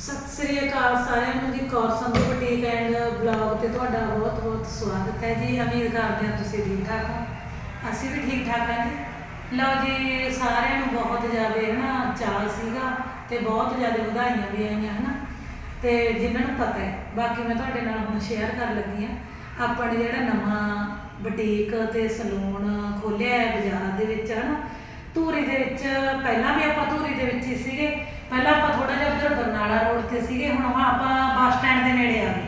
ਸਤਿ ਸ੍ਰੀ ਅਕਾਲ ਸਾਰਿਆਂ ਨੂੰ ਜੀ, Kaur Sandhu boutique and blog ਤੇ ਤੁਹਾਡਾ ਬਹੁਤ-ਬਹੁਤ ਸਵਾਗਤ ਹੈ ਜੀ। ਉਮੀਦ ਕਰਦੇ ਹਾਂ ਤੁਸੀਂ ਠੀਕ ਠਾਕ ਹੋ। ਅਸੀਂ ਵੀ ਠੀਕ ਠਾਕ ਹਾਂ ਜੀ। ਲਓ ਜੀ, ਸਾਰਿਆਂ ਨੂੰ ਬਹੁਤ ਜ਼ਿਆਦਾ ਹੈ ਨਾ ਚਾਅ ਸੀਗਾ ਤੇ ਬਹੁਤ ਜ਼ਿਆਦਾ ਵਧਾਈਆਂ ਵੀ ਆਈਆਂ ਹਨਾ। ਤੇ ਜਿਨ੍ਹਾਂ ਨੂੰ ਪਤਾ ਹੈ, ਬਾਕੀ ਮੈਂ ਤੁਹਾਡੇ ਨਾਲ ਹੁਣ ਸ਼ੇਅਰ ਕਰਨ ਲੱਗੀ ਹਾਂ। ਆਪਾਂ ਨੇ ਜਿਹੜਾ ਨਵਾਂ ਬੁਟੀਕ ਤੇ ਸਲੂਨ ਖੋਲਿਆ ਹੈ ਬਾਜ਼ਾਰ ਦੇ ਵਿੱਚ ਹਨਾ। ਧੂਰੀ ਦੇ ਵਿੱਚ, ਪਹਿਲਾਂ ਵੀ ਆਪਾਂ ਧੂਰੀ ਦੇ ਵਿੱਚ ਹੀ ਸੀਗੇ। ਪਹਿਲਾਂ ਆਪਾਂ ਥੋੜਾ ਜਿਹਾ ਉੱਧਰ ਬਰਨਾਲਾ ਰੋਡ ਤੇ ਸੀਗੇ, ਹੁਣ ਹੁਣ ਆਪਾਂ ਬੱਸ ਸਟੈਂਡ ਦੇ ਨੇੜੇ ਆ ਗਏ।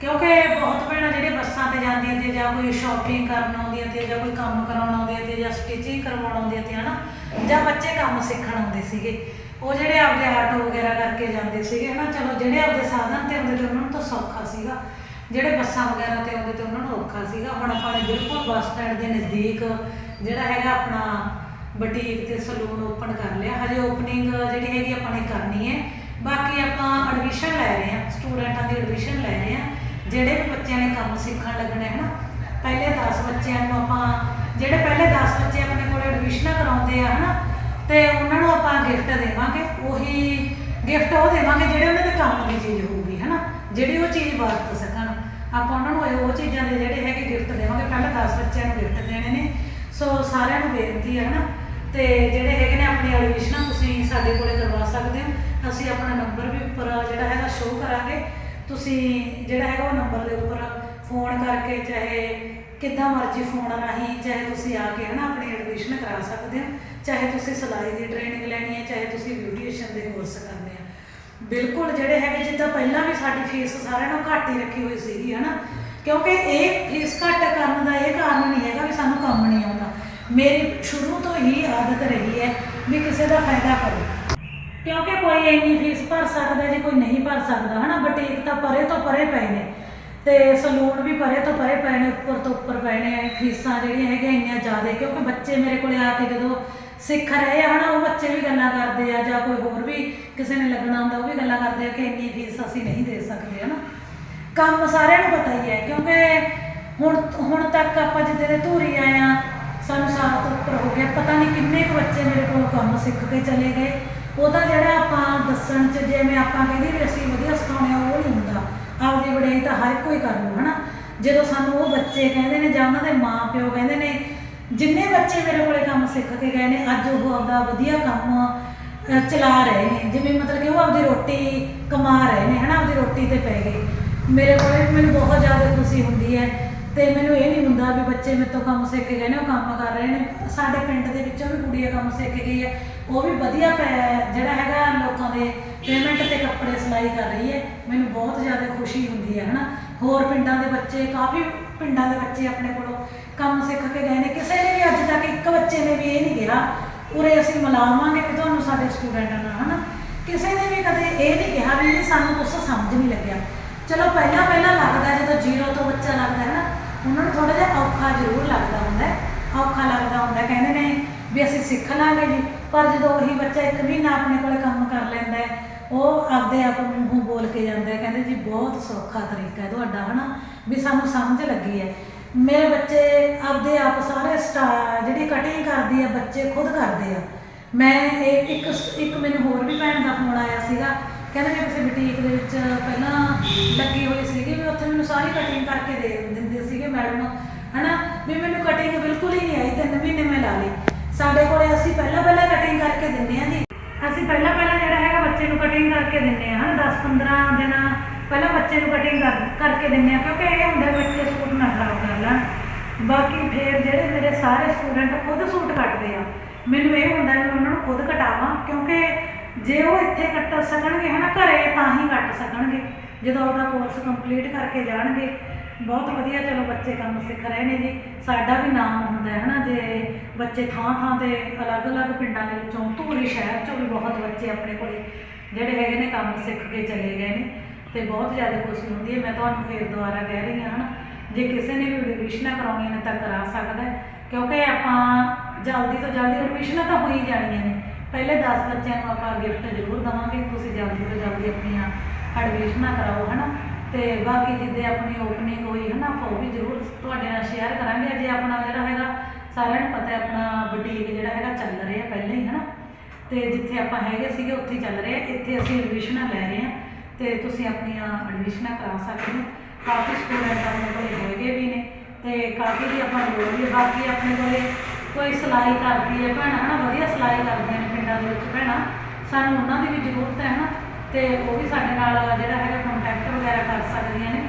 ਕਿਉਂਕਿ ਬਹੁਤ ਭੈਣਾਂ ਜਿਹੜੇ ਬੱਸਾਂ ਤੇ ਜਾਂਦੀਆਂ ਤੇ ਜਾਂ ਕੋਈ ਸ਼ਾਪਿੰਗ ਕਰਨ ਆਉਂਦੀਆਂ ਤੇ ਜਾਂ ਕੋਈ ਕੰਮ ਕਰਾਉਣ ਆਉਂਦੀਆਂ ਤੇ ਜਾਂ ਸਟਿਚਿੰਗ ਕਰਵਾਉਣ ਆਉਂਦੀਆਂ ਤੇ ਹਨਾ, ਜਾਂ ਬੱਚੇ ਕੰਮ ਸਿੱਖਣ ਆਉਂਦੇ ਸੀਗੇ। ਉਹ ਜਿਹੜੇ ਆਪਦੇ ਆਟੋ ਵਗੈਰਾ ਕਰਕੇ ਜਾਂਦੇ ਸੀਗੇ ਹਨਾ, ਚਲੋ ਜਿਹੜੇ ਆਪਦੇ ਸਾਧਨ ਤੇ ਆਉਂਦੇ ਤੇ ਉਹਨਾਂ ਨੂੰ ਤਾਂ ਸੌਖਾ ਸੀਗਾ। ਜਿਹੜੇ ਬੱਸਾਂ ਵਗੈਰਾ ਤੇ ਆਉਂਦੇ ਤੇ ਉਹਨਾਂ ਨੂੰ ਔਖਾ ਸੀਗਾ। ਹੁਣ ਆਪਾਂ ਨੇ ਬਿਲਕੁਲ ਬੱਸ ਸਟੈਂਡ ਦੇ ਨਜ਼ਦੀਕ ਜਿਹੜਾ ਹੈਗਾ ਆਪਣਾ ਬੁਟੀਕ ਤੇ ਸਲੂਨ ਓਪਨ ਕਰ ਲਿਆ। ਹਜੇ ਓਪਨਿੰਗ ਜਿਹੜੀ ਹੈਗੀ ਆਪਾਂ ਨੇ ਕਰਨੀ ਹੈ। ਬਾਕੀ ਆਪਾਂ ਐਡਮਿਸ਼ਨ ਲੈ ਰਹੇ ਹਾਂ ਸਟੂਡੈਂਟਾਂ ਦੀ ਐਡਮਿਸ਼ਨ ਲੈ ਰਹੇ ਹਾਂ। ਜਿਹੜੇ ਵੀ ਬੱਚਿਆਂ ਨੇ ਕੰਮ ਸਿੱਖਣ ਲੱਗਣਾ ਹੈ ਨਾ ਪਹਿਲੇ 10 ਬੱਚਿਆਂ ਨੂੰ ਆਪਾਂ, ਜਿਹੜੇ ਪਹਿਲੇ 10 ਬੱਚੇ ਆਪਣੇ ਕੋਲ ਐਡਮਿਸ਼ਨਾਂ ਕਰਾਉਂਦੇ ਆ, ਹਨਾ? ਤੇ ਉਹਨਾਂ ਨੂੰ ਆਪਾਂ ਗਿਫਟ ਦੇਵਾਂਗੇ। ਉਹੀ ਗਿਫਟ ਉਹ ਦੇਵਾਂਗੇ ਜਿਹੜੇ ਉਹਨਾਂ ਦੇ ਕੰਮ ਦੀ ਚੀਜ਼ ਹੋਊਗੀ, ਹਨਾ? ਜਿਹੜੀ ਉਹ ਚੀਜ਼ ਵਰਤ ਸਕਣ। ਆਪਾਂ ਉਹਨਾਂ ਨੂੰ ਉਹ ਚੀਜ਼ਾਂ ਦੇ ਜਿਹੜੇ ਹੈਗੇ ਗਿਫਟ ਦੇਵਾਂਗੇ। ਪਹਿਲਾਂ 10 ਬੱਚਿਆਂ ਨੂੰ ਗਿਫਟ ਦੇਣੇ ਨੇ। ਸੋ ਸਾਰਿਆਂ ਨੂੰ ਬੇਨਤੀ ਹੈ ਨਾ ਤੇ ਜਿਹੜੇ ਹੈਗੇ ਨੇ ਆਪਣੀ ਐਡਮਿਸ਼ਨਾਂ ਤੁਸੀਂ ਸਾਡੇ ਕੋਲੇ ਕਰਵਾ ਸਕਦੇ ਹੋ। ਅਸੀਂ ਆਪਣਾ ਨੰਬਰ ਵੀ ਉੱਪਰ ਜਿਹੜਾ ਹੈਗਾ ਸ਼ੋਅ ਕਰਾਂਗੇ। ਤੁਸੀਂ ਜਿਹੜਾ ਹੈਗਾ ਉਹ ਨੰਬਰ ਦੇ ਉੱਪਰ ਫੋਨ ਕਰਕੇ ਚਾਹੇ ਕਿੱਦਾਂ ਮਰਜ਼ੀ ਫੋਨ ਰਾਹੀਂ ਚਾਹੇ ਤੁਸੀਂ ਆ ਕੇ ਹਨਾ ਆਪਣੀ ਐਡਮਿਸ਼ਨ ਕਰਾ ਸਕਦੇ ਹੋ। ਚਾਹੇ ਤੁਸੀਂ ਸਿਲਾਈ ਦੀ ਟ੍ਰੇਨਿੰਗ ਲੈਣੀ ਹੈ, ਚਾਹੇ ਤੁਸੀਂ ਬਿਊਟੀਸ਼ੀਅਨ ਦੇ ਕੋਰਸ ਕਰਨੇ ਆ। ਬਿਲਕੁਲ ਜਿਹੜੇ ਹੈਗੇ, ਜਿੱਦਾਂ ਪਹਿਲਾਂ ਵੀ ਸਾਡੀ ਫੀਸ ਸਾਰਿਆਂ ਨੂੰ ਘੱਟ ਹੀ ਰੱਖੀ ਹੋਈ ਸੀਗੀ ਹਨਾ। ਕਿਉਂਕਿ ਇਹ ਫੀਸ ਘੱਟ ਕਰਨ ਦਾ ਇਹ ਕਾਰਨ ਨਹੀਂ ਹੈਗਾ ਵੀ ਸਾਨੂੰ ਕੰਮ ਨਹੀਂ ਆਉਂਦਾ। ਮੇਰੀ ਸ਼ੁਰੂ ਤੋਂ ਹੀ ਆਦਤ ਰਹੀ ਹੈ ਵੀ ਕਿਸੇ ਦਾ ਫਾਇਦਾ ਕਰੋ। ਕਿਉਂਕਿ ਕੋਈ ਇੰਨੀ ਫੀਸ ਭਰ ਸਕਦਾ ਜੇ ਕੋਈ ਨਹੀਂ ਭਰ ਸਕਦਾ, ਹਨਾ? ਬੁਟੀਕ ਤਾਂ ਪਰੇ ਤੋਂ ਪਰੇ ਪਏ ਨੇ ਤੇ ਸਲੂਨ ਵੀ ਪਰੇ ਤੋਂ ਪਰੇ ਪਏ ਨੇ, ਉੱਪਰ ਤੋਂ ਉੱਪਰ ਪਏ ਨੇ। ਫੀਸਾਂ ਜਿਹੜੀਆਂ ਹੈਗੀਆਂ ਇੰਨੀਆਂ ਜ਼ਿਆਦਾ, ਕਿਉਂਕਿ ਬੱਚੇ ਮੇਰੇ ਕੋਲੇ ਆ ਕੇ ਜਦੋਂ ਸਿੱਖ ਰਹੇ ਆ, ਹਨਾ, ਉਹ ਬੱਚੇ ਵੀ ਗੱਲਾਂ ਕਰਦੇ ਆ ਜਾਂ ਕੋਈ ਹੋਰ ਵੀ ਕਿਸੇ ਨੇ ਲੱਗਣਾ ਹੁੰਦਾ, ਉਹ ਵੀ ਗੱਲਾਂ ਕਰਦੇ ਆ ਕਿ ਇੰਨੀ ਫੀਸ ਅਸੀਂ ਨਹੀਂ ਦੇ ਸਕਦੇ, ਹਨਾ? ਕੰਮ ਸਾਰਿਆਂ ਨੂੰ ਪਤਾ ਹੀ ਹੈ, ਕਿਉਂਕਿ ਹੁਣ ਹੁਣ ਤੱਕ ਆਪਾਂ ਜਿੱਦੇ ਦੇ ਧੂਰੀ ਆਏ ਆ ਸਾਨੂੰ ਸਾਲ ਤੋਂ ਉੱਪਰ ਹੋ ਗਿਆ। ਪਤਾ ਨਹੀਂ ਕਿੰਨੇ ਕੁ ਬੱਚੇ ਮੇਰੇ ਕੋਲ ਕੰਮ ਸਿੱਖ ਕੇ ਚਲੇ ਗਏ। ਉਹਦਾ ਜਿਹੜਾ ਆਪਾਂ ਦੱਸਣ ਚ ਜਿਵੇਂ ਆਪਾਂ ਕਹਿੰਦੇ ਵੀ ਅਸੀਂ ਵਧੀਆ ਸਿਖਾਉਂਦੇ ਆ, ਉਹ ਨਹੀਂ ਹੁੰਦਾ। ਆਪਦੀ ਵਡਿਆਈ ਤਾਂ ਹਰ ਕੋਈ ਕਰ ਲੂ, ਹਨਾ? ਜਦੋਂ ਸਾਨੂੰ ਉਹ ਬੱਚੇ ਕਹਿੰਦੇ ਨੇ ਜਾਂ ਉਹਨਾਂ ਦੇ ਮਾਂ ਪਿਓ ਕਹਿੰਦੇ ਨੇ, ਜਿੰਨੇ ਬੱਚੇ ਮੇਰੇ ਕੋਲੇ ਕੰਮ ਸਿੱਖ ਕੇ ਗਏ ਨੇ, ਅੱਜ ਉਹ ਆਪਦਾ ਵਧੀਆ ਕੰਮ ਚਲਾ ਰਹੇ ਨੇ। ਜਿਵੇਂ ਮਤਲਬ ਕਿ ਉਹ ਆਪਦੀ ਰੋਟੀ ਕਮਾ ਰਹੇ ਨੇ, ਹਨਾ? ਆਪਦੀ ਰੋਟੀ ਤੇ ਪੈ ਗਏ। ਮੇਰੇ ਕੋਲੇ ਵੀ ਮੈਨੂੰ ਬਹੁਤ ਜ਼ਿਆਦਾ ਖੁਸ਼ੀ ਹੁੰਦੀ ਹੈ। ਤੇ ਮੈਨੂੰ ਇਹ ਨਹੀਂ ਹੁੰਦਾ ਵੀ ਬੱਚੇ ਮੇਰੇ ਤੋਂ ਕੰਮ ਸਿੱਖ ਕੇ ਗਏ ਨੇ, ਉਹ ਕੰਮ ਕਰ ਰਹੇ ਨੇ। ਸਾਡੇ ਪਿੰਡ ਦੇ ਵਿੱਚੋਂ ਵੀ ਕੁੜੀਆਂ ਕੰਮ ਸਿੱਖ ਕੇ ਗਈ ਹੈ। ਉਹ ਵੀ ਵਧੀਆ ਪੈ- ਜਿਹੜਾ ਹੈਗਾ ਲੋਕਾਂ ਦੇ ਪੇਮੈਂਟ ਤੇ ਕੱਪੜੇ ਸਿਲਾਈ ਕਰ ਰਹੀ ਹੈ। ਮੈਨੂੰ ਬਹੁਤ ਜ਼ਿਆਦਾ ਖੁਸ਼ੀ ਹੁੰਦੀ ਹੈ, ਹਨਾ? ਹੋਰ ਪਿੰਡਾਂ ਦੇ ਬੱਚੇ, ਕਾਫੀ ਪਿੰਡਾਂ ਦੇ ਬੱਚੇ ਆਪਣੇ ਕੋਲੋਂ ਕੰਮ ਸਿੱਖ ਕੇ ਗਏ ਨੇ। ਕਿਸੇ ਨੇ ਵੀ ਅੱਜ ਤੱਕ ਇੱਕ ਬੱਚੇ ਨੇ ਵੀ ਇਹ ਨਹੀਂ ਕਿਹਾ, ਉਰੇ ਅਸੀਂ ਮਿਲਾਵਾਂਗੇ ਵੀ ਤੁਹਾਨੂੰ ਸਾਡੇ ਸਟੂਡੈਂਟਾਂ ਨਾਲ ਹਨਾ? ਕਿਸੇ ਨੇ ਵੀ ਕਦੇ ਇਹ ਨਹੀਂ ਕਿਹਾ ਵੀ ਨਹੀਂ ਸਾਨੂੰ ਕੁਛ ਸਮਝ ਨਹੀਂ ਲੱਗਿਆ। ਚਲੋ ਪਹਿਲਾਂ ਪਹਿਲਾਂ ਲੱਗਦਾ ਜਦੋਂ ਜ਼ੀਰੋ ਤੋਂ ਬੱਚਾ ਲੱਗਦਾ ਹੈ ਨਾ ਉਹਨਾਂ ਨੂੰ ਥੋੜਾ ਜਿਹਾ ਔਖਾ ਜ਼ਰੂਰ ਲੱਗਦਾ ਹੁੰਦਾ ਹੈ, ਔਖਾ ਲੱਗਦਾ ਹੁੰਦਾ ਹੈ। ਕਹਿੰਦੇ ਨੇ ਵੀ ਅਸੀਂ ਸਿੱਖ ਲਾਂਗੇ ਜੀ, ਪਰ ਜਦੋਂ ਉਹੀ ਬੱਚਾ ਇੱਕ ਮਹੀਨਾ ਆਪਣੇ ਕੋਲ ਕੰਮ ਕਰ ਲੈਂਦਾ ਹੈ, ਉਹ ਆਪਦੇ ਆਪ ਮੂੰਹੋਂ ਬੋਲ ਕੇ ਜਾਂਦਾ ਹੈ। ਕਹਿੰਦੇ ਜੀ, ਬਹੁਤ ਸੌਖਾ ਤਰੀਕਾ ਹੈ ਤੁਹਾਡਾ, ਹਨਾ? ਵੀ ਸਾਨੂੰ ਸਮਝ ਲੱਗੀ ਹੈ। ਮੇਰੇ ਬੱਚੇ ਆਪਦੇ ਆਪ ਸਾਰੇ ਸਟਾ ਜਿਹੜੀ ਕਟਿੰਗ ਕਰਦੀ ਆ, ਬੱਚੇ ਖੁਦ ਕਰਦੇ ਆ। ਮੈਂ ਇਹ ਇੱਕ ਇੱਕ ਮੈਨੂੰ ਹੋਰ ਵੀ ਭੈਣ ਦਾ ਫੋਨ ਆਇਆ ਸੀਗਾ। ਕਹਿੰਦੇ ਮੈਂ ਕਿਸੇ ਬੁਟੀਕ ਦੇ ਵਿੱਚ ਪਹਿਲਾਂ ਲੱਗੀ ਹੋਈ ਸੀਗੀ, ਵੀ ਉੱਥੇ ਮੈਨੂੰ ਸਾਰੀ ਕਟਿੰਗ ਕਰਕੇ ਦੇ ਦਿੰਦੇ ਸੀਗੇ ਮੈਡਮ ਹਨਾ? ਵੀ ਮੈਨੂੰ ਕਟਿੰਗ ਬਿਲਕੁਲ ਹੀ ਨਹੀਂ ਆਈ, ਤਿੰਨ ਮਹੀਨੇ ਮੈਂ ਲਾ ਲਈ। ਸਾਡੇ ਕੋਲੇ ਅਸੀਂ ਪਹਿਲਾਂ ਪਹਿਲਾਂ ਕਟਿੰਗ ਕਰਕੇ ਦਿੰਦੇ ਆ ਜੀ। ਅਸੀਂ ਪਹਿਲਾਂ ਪਹਿਲਾਂ ਜਿਹੜਾ ਹੈਗਾ ਬੱਚੇ ਨੂੰ ਕਟਿੰਗ ਕਰਕੇ ਦਿੰਦੇ ਆ ਹਨਾ? 10 15 ਦਿਨ ਪਹਿਲਾਂ ਬੱਚੇ ਨੂੰ ਕਟਿੰਗ ਕਰਕੇ ਦਿੰਦੇ ਆ ਕਿਉਂਕਿ ਇਹ ਹੁੰਦਾ ਵੀ ਬੱਚੇ ਸੂਟ ਨਾ ਖਰਾਬ ਕਰ ਲੈਣ। ਬਾਕੀ ਫਿਰ ਜਿਹੜੇ ਮੇਰੇ ਸਾਰੇ ਸਟੂਡੈਂਟ ਖੁਦ ਸੂਟ ਕੱਟਦੇ ਆ, ਮੈਨੂੰ ਇਹ ਹੁੰਦਾ ਵੀ ਮੈਂ ਉਹਨਾਂ ਨੂੰ ਖੁਦ ਕਟਾਵਾਂ, ਕਿਉਂਕਿ ਜੇ ਉਹ ਇੱਥੇ ਕੱਟ ਸਕਣਗੇ, ਹਨਾ? ਘਰੇ ਤਾਂ ਹੀ ਕੱਟ ਸਕਣਗੇ। ਜਦੋਂ ਆਪਦਾ ਕੋਰਸ ਕੰਪਲੀਟ ਕਰਕੇ ਜਾਣਗੇ ਬਹੁਤ ਵਧੀਆ, ਚਲੋ ਬੱਚੇ ਕੰਮ ਸਿੱਖ ਰਹੇ ਨੇ ਜੀ। ਸਾਡਾ ਵੀ ਨਾਮ ਹੁੰਦਾ ਹੈ ਨਾ ਜੇ ਬੱਚੇ ਥਾਂ ਥਾਂ ਤੇ ਅਲੱਗ-ਅਲੱਗ ਪਿੰਡਾਂ ਦੇ ਵਿੱਚੋਂ, ਧੂਰੀ ਸ਼ਹਿਰ ਚੋਂ ਵੀ ਬਹੁਤ ਬੱਚੇ ਆਪਣੇ ਕੋਲੇ ਜਿਹੜੇ ਹੈਗੇ ਨੇ ਕੰਮ ਸਿੱਖ ਕੇ ਚਲੇ ਗਏ ਨੇ ਤੇ ਬਹੁਤ ਜ਼ਿਆਦਾ ਖੁਸ਼ੀ ਹੁੰਦੀ ਹੈ। ਮੈਂ ਤੁਹਾਨੂੰ ਫੇਰ ਦੁਬਾਰਾ ਕਹਿ ਰਹੀ ਹਾਂ, ਹਨਾ, ਜੇ ਕਿਸੇ ਨੇ ਵੀ ਐਡਮਿਸ਼ਨਾਂ ਕਰਾਉਣੀਆਂ ਨੇ ਤਾਂ ਕਰਾ ਸਕਦਾ ਕਿਉਂਕਿ ਆਪਾਂ ਜਲਦੀ ਤੋਂ ਜਲਦੀ ਐਡਮਿਸ਼ਨਾਂ ਤਾਂ ਹੋ ਹੀ ਜਾਣੀਆਂ ਨੇ। ਪਹਿਲੇ 10 ਬੱਚਿਆਂ ਨੂੰ ਆਪਾਂ ਗਿਫਟ ਜ਼ਰੂਰ ਦਵਾਂਗੇ। ਤੁਸੀਂ ਜਲਦੀ ਤੋਂ ਜਲਦੀ ਆਪਣੀਆਂ ਐਡਮਿਸ਼ਨਾਂ ਕਰਾਓ, ਹਨਾ। ਤੇ ਬਾਕੀ ਜਿੱਦੇ ਆਪਣੀ ਓਪਨਿੰਗ ਹੋਈ ਹੈ ਨਾ ਆਪਾਂ ਉਹ ਵੀ ਜ਼ਰੂਰ ਤੁਹਾਡੇ ਨਾਲ ਸ਼ੇਅਰ ਕਰਾਂਗੇ। ਜੇ ਆਪਣਾ ਜਿਹੜਾ ਹੈਗਾ, ਸਾਰਿਆਂ ਨੂੰ ਪਤਾ ਹੈ, ਆਪਣਾ ਬੁਟੀਕ ਜਿਹੜਾ ਹੈਗਾ ਚੱਲ ਰਿਹਾ ਪਹਿਲਾਂ ਹੀ ਹੈ ਨਾ ਤੇ ਜਿੱਥੇ ਆਪਾਂ ਹੈਗੇ ਸੀਗੇ, ਉੱਥੇ ਹੀ ਚੱਲ ਰਹੇ ਆ ਇੱਥੇ ਅਸੀਂ ਐਡਮਿਸ਼ਨਾਂ ਲੈ ਰਹੇ ਹਾਂ ਤੇ ਤੁਸੀਂ ਆਪਣੀਆਂ ਐਡਮਿਸ਼ਨਾਂ ਕਰਾ ਸਕਦੇ ਹੋ। ਕਾਫੀ ਸਟੂਡੈਂਟ ਆਪਣੇ ਕੋਲ ਹੈਗੇ ਵੀ ਨੇ ਤੇ ਕਾਫੀ ਦੀ ਆਪਾਂ ਲੋੜ ਵੀ ਹੈ। ਬਾਕੀ ਆਪਣੇ ਕੋਲੇ ਕੋਈ ਸਿਲਾਈ ਕਰਦੀ ਹੈ ਭੈਣਾਂ, ਹਨਾ, ਵਧੀਆ ਸਿਲਾਈ ਕਰਦੀਆਂ ਨੇ ਪਿੰਡਾਂ ਦੇ ਵਿੱਚ ਭੈਣਾਂ। ਸਾਨੂੰ ਉਹਨਾਂ ਦੀ ਵੀ ਜ਼ਰੂਰਤ ਹੈ, ਹਨਾ। ਤੇ ਉਹ ਵੀ ਸਾਡੇ ਨਾਲ ਜਿਹੜਾ ਹੈਗਾ ਕੰਟੈਕਟ ਵਗੈਰਾ ਕਰ ਸਕਦੀਆਂ ਨੇ।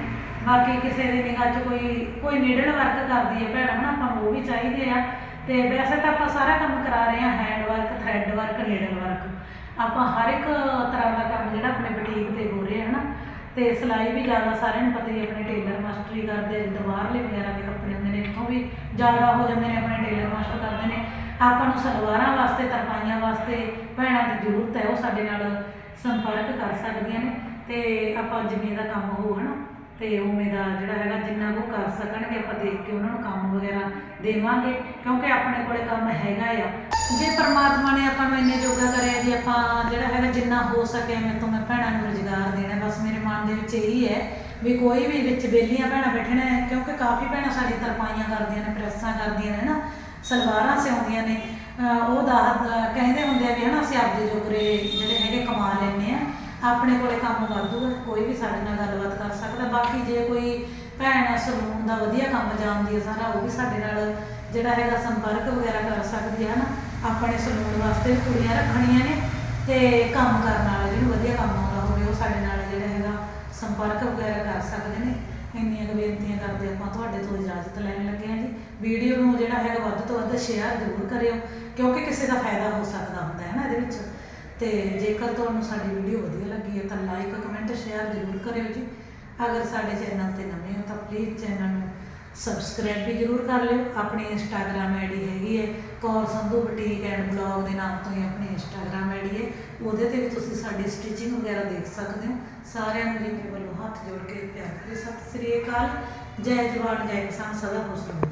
ਬਾਕੀ ਕਿਸੇ ਦੀ ਨਿਗਾਹ 'ਚ ਕੋਈ ਕੋਈ ਨੀਡਲ ਵਰਕ ਕਰਦੀ ਹੈ ਭੈਣ ਹਨਾ ਆਪਾਂ ਨੂੰ ਉਹ ਵੀ ਚਾਹੀਦੇ ਆ। ਤੇ ਵੈਸੇ ਤਾਂ ਆਪਾਂ ਸਾਰਾ ਕੰਮ ਕਰਾ ਰਹੇ ਹਾਂ hand work thread work needle work ਆਪਾਂ ਹਰ ਇੱਕ ਤਰ੍ਹਾਂ ਦਾ ਕੰਮ ਜਿਹੜਾ ਆਪਣੇ ਬੁਟੀਕ ਤੇ ਹੋ ਰਿਹਾ ਹੈ ਨਾ ਤੇ ਸਿਲਾਈ ਵੀ ਜ਼ਿਆਦਾ ਸਾਰਿਆਂ ਨੂੰ ਪਤਾ ਹੀ ਆਪਣੇ ਟੇਲਰ ਮਾਸਟਰੀ ਕਰਦੇ ਆ, ਜਿੱਦਾਂ ਵਗੈਰਾ ਦੇ ਕੱਪੜੇ ਹੁੰਦੇ ਨੇ ਇੱਥੋਂ ਵੀ ਜ਼ਿਆਦਾ ਹੋ ਜਾਂਦੇ ਨੇ ਆਪਣੇ ਟੇਲਰ ਮਾਸਟਰ ਕਰਦੇ ਨੇ। ਆਪਾਂ ਨੂੰ ਸਲਵਾਰਾਂ ਵਾਸਤੇ ਤਰਪਾਈਆਂ ਵਾਸਤੇ ਭੈਣਾਂ ਦੀ ਜ਼ਰੂਰਤ ਹੈ ਉਹ ਸਾਡੇ ਨਾਲ ਸੰਪਰਕ ਕਰ ਸਕਦੀਆਂ ਨੇ ਤੇ ਆਪਾਂ ਜਿਵੇਂ ਦਾ ਕੰਮ ਹੋਊ ਹਨਾ, ਤੇ ਉਵੇਂ ਦਾ ਜਿਹੜਾ ਹੈਗਾ ਜਿੰਨਾ ਉਹ ਕਰ ਸਕਣਗੇ, ਆਪਾਂ ਦੇਖ ਕੇ ਉਹਨਾਂ ਨੂੰ ਕੰਮ ਵਗੈਰਾ ਦੇਵਾਂਗੇ, ਕਿਉਂਕਿ ਆਪਣੇ ਕੋਲੇ ਕੰਮ ਹੈਗਾ ਆ। ਜੇ ਪ੍ਰਮਾਤਮਾ ਨੇ ਆਪਾਂ ਨੂੰ ਇੰਨੇ ਜੋਗਾ ਕਰਿਆ ਜੀ ਆਪਾਂ ਜਿਹੜਾ ਹੈਗਾ ਜਿੰਨਾ ਹੋ ਸਕੇ ਮੈਂ ਤੋਂ ਮੈਂ ਭੈਣਾਂ ਨੂੰ ਰੁਜ਼ਗਾਰ ਦੇਣਾ, ਬਸ ਮੇਰੇ ਮਨ ਦੇ ਵਿੱਚ ਇਹੀ ਹੈ ਵੀ ਕੋਈ ਵੀ ਵਿੱਚ ਬੇਲੀਆਂ ਭੈਣਾਂ ਬੈਠਣਾ ਕਿਉਂਕਿ ਕਾਫੀ ਭੈਣਾਂ ਸਾਡੀ ਤਰਪਾਈਆਂ ਕਰਦੀਆਂ ਨੇ, ਪ੍ਰੈਸਾਂ ਕਰਦੀਆਂ ਨੇ ਨਾ ਸਲਵਾਰਾਂ ਸਿਉਂਦੀਆਂ ਨੇ। ਅਹ ਉਹ ਦਾ ਕਹਿੰਦੇ ਹੁੰਦੇ ਆ ਵੀ ਹਨਾ, ਅਸੀਂ ਆਪਦੇ ਜੋਗਰੇ ਜਿਹੜੇ ਹੈਗੇ ਕਮਾ ਲੈਂਦੇ ਆ, ਆਪਣੇ ਕੋਲੇ ਕੰਮ ਵਾਧੂ ਹੈ ਕੋਈ ਵੀ ਸਾਡੇ ਨਾਲ ਗੱਲਬਾਤ ਕਰ ਸਕਦਾ। ਬਾਕੀ ਜੇ ਕੋਈ ਭੈਣ ਸਲੂਨ ਦਾ ਵਧੀਆ ਕੰਮ ਜਾਣਦੀ ਹੈ ਸਾਰਾ, ਉਹ ਵੀ ਸਾਡੇ ਨਾਲ ਜਿਹੜਾ ਹੈਗਾ ਸੰਪਰਕ ਵਗੈਰਾ ਕਰ ਸਕਦੀ ਹੈ ਨਾ ਆਪਣੇ ਸਲੂਨ ਵਾਸਤੇ ਵੀ ਕੁੜੀਆਂ ਰੱਖਣੀਆਂ ਨੇ ਤੇ ਕੰਮ ਕਰਨ ਵਾਲਾ ਜਿਹਨੂੰ ਵਧੀਆ ਕੰਮ ਆਉਂਦਾ ਹੋਵੇ, ਉਹ ਸਾਡੇ ਨਾਲ ਜਿਹੜਾ ਹੈਗਾ ਸੰਪਰਕ ਵਗੈਰਾ ਕਰ ਸਕਦੇ ਨੇ। ਇੰਨੀਆਂ ਕੁ ਬੇਨਤੀਆਂ ਕਰਦੇ ਆਪਾਂ ਤੁਹਾਡੇ ਤੋਂ ਇਜਾਜ਼ਤ ਲੈਣ ਲੱਗੇ ਹਾਂ ਜੀ। ਵੀਡੀਓ ਨੂੰ ਜਿਹੜਾ ਹੈਗਾ ਵੱਧ ਤੋਂ ਵੱਧ ਸ਼ੇਅਰ ਜ਼ਰੂਰ ਕਰਿਓ, ਕਿਉਂਕਿ ਕਿਸੇ ਦਾ ਫਾਇਦਾ ਹੋ ਸਕਦਾ ਹੁੰਦਾ ਹੈ ਨਾ ਇਹਦੇ ਵਿੱਚ। ਤੇ ਜੇਕਰ ਤੁਹਾਨੂੰ ਸਾਡੀ ਵੀਡੀਓ ਵਧੀਆ ਲੱਗੀ ਹੈ ਤਾਂ ਲਾਈਕ ਕਮੈਂਟ ਸ਼ੇਅਰ ਜ਼ਰੂਰ ਕਰਿਓ ਜੀ। ਅਗਰ ਸਾਡੇ ਚੈਨਲ ਤੇ ਨਵੇਂ ਹੋ ਤਾਂ ਪਲੀਜ਼ ਚੈਨਲ ਨੂੰ ਸਬਸਕ੍ਰਾਈਬ ਵੀ ਜ਼ਰੂਰ ਕਰ ਲਿਓ। ਆਪਣੀ ਇੰਸਟਾਗ੍ਰam ਆਈਡੀ ਹੈਗੀ ਹੈ। Kaur Sandhu boutique and blog ਦੇ ਨਾਮ ਤੋਂ ਹੀ ਆਪਣੀ ਇੰਸਟਾਗ੍ਰam ਆਈਡੀ ਹੈ। ਉਹਦੇ ਤੇ ਵੀ ਤੁਸੀਂ ਸਾਡੀ ਸਟਿਚਿੰਗ ਵਗੈਰਾ ਦੇਖ ਸਕਦੇ ਹੋ। ਸਾਰਿਆਂ ਨੂੰ ਜੀ ਮੇਰੇ ਵੱਲੋਂ ਹੱਥ ਜੋੜ ਕੇ ਪਿਆਰ ਭਰੀ ਸਤਿ ਸ੍ਰੀ ਅਕਾਲ। ਜੈ ਜਵਾਨ, ਜੈ ਕਿਸਾਨ, ਸਦਾ ਖੁਸ਼ ਰਹੋ